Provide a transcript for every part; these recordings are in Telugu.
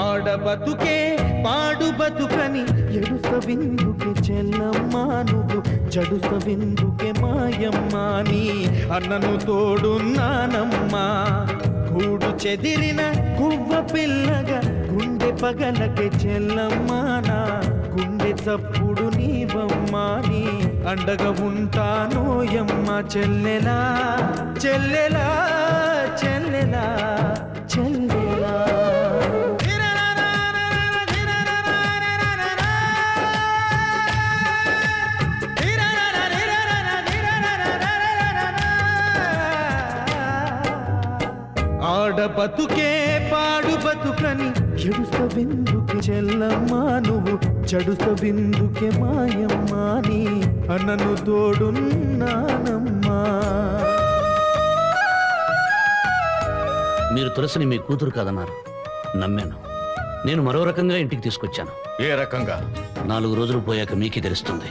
ఆడ బతుకే పాడు బతుకని ఎడుస విందుకే చెల్లమ్మా నువ్వు జడుస విందుకే మాయమ్మాని అన్నను తోడున్నానమ్మా కూడు చెదిరిన కువ్వ పిల్లగా గుండె పగలకే చెల్లమ్మానా గుండె చప్పుడు నీవమ్మాని అండగా ఉంటానోయమ్మ చెల్లెలా చెల్లెలా చెల్లెలా చెల్లెలా. ఆడ బతుకే పాడు బతుకని ఎడుస్త చెల్లమ్మా నువ్వు చెడుస్త విందుకే మాయమ్మా నీ అన్నను తోడున్నానమ్మా. మీరు తులసిని మీ కూతురు కాదన్నారు. నమ్మాను. నేను మరో రకంగా ఇంటికి తీసుకొచ్చాను. ఏ రకంగా? నాలుగు రోజులు పోయాక మీకే తెలుస్తుంది.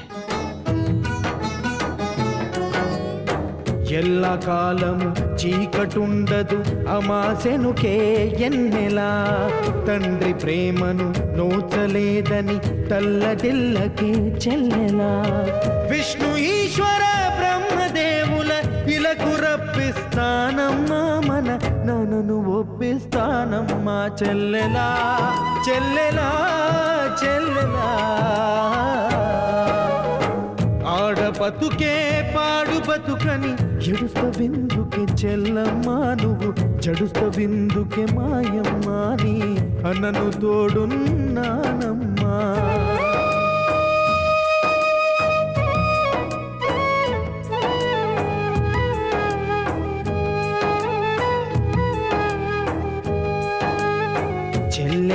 ఎల్ల కాలము చీకటుండదు అమాసెనుకే ఎన్నెలా. తండ్రి ప్రేమను నోచలేదని తల్లదిల్లకి చెల్లెలా. విష్ణు ఈశ్వర బ్రహ్మదేవుల ఇలకు రప్పిస్తానమ్మా మన నన్ను ఒప్పిస్తానమ్మా చెల్లెలా. చెల్లెలా చెల్లెలా. బతుకే పాడు బతుకని. ఎడుస్త విందుకే చెల్లమ్మా నువ్వు జడుస్త విందుకే మాయమ్మా నీ. అన్నను తోడున్నానమ్మా.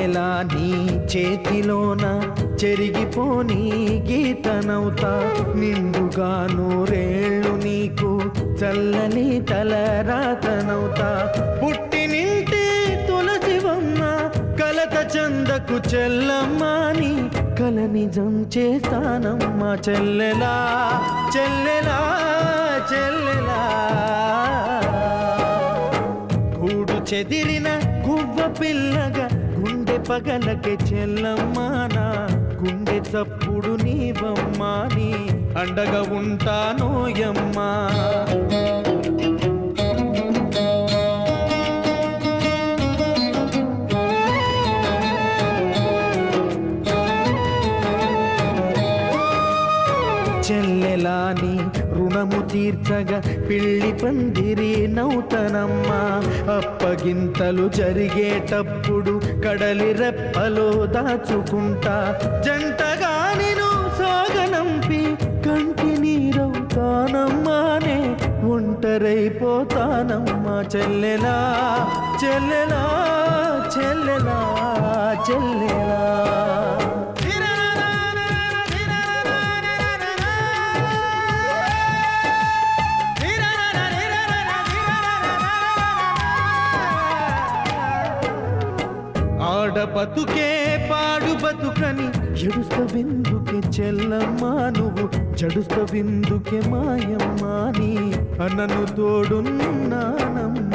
చెల్లెలా నీ చేతిలోన చెరిగిపోని గీతనవుతా నిండుగా నూరేళ్ళు నీకు చల్లని తలరాతనవుతా పుట్టినింటి తులసివమ్మ కలత చందకు చెల్లమ్మాని కల నిజం చేస్తానమ్మ చెల్లెలా చెల్లెలా చెల్లెలా. గూడు చెదిరిన గువ్వ పిల్లగా గుండె పగలకే చెల్లమ్మానా గుండె చప్పుడు నీవమ్మా నీ. అండగా ఉంటానోయమ్మా. రుణము తీర్చగా పిల్లి పందిరి నౌతనమ్మా. అప్పగింతలు జరిగేటప్పుడు కడలి రెప్పలో దాచుకుంటా. జంటగా నేను సాగనంపి కంటి నీరవుతానమ్మానే ఒంటరైపోతానమ్మా. చెల్లెలా చెల్లెలా చెల్లెలా చెల్లెలా. పాడ బతుకే పాడు బతుకని. ఎడుస్త విందుకే చెల్లమ్మా నువ్వు జడుస్త విందుకే మాయమ్మా నీ. అన్నను తోడున్నానమ్మ.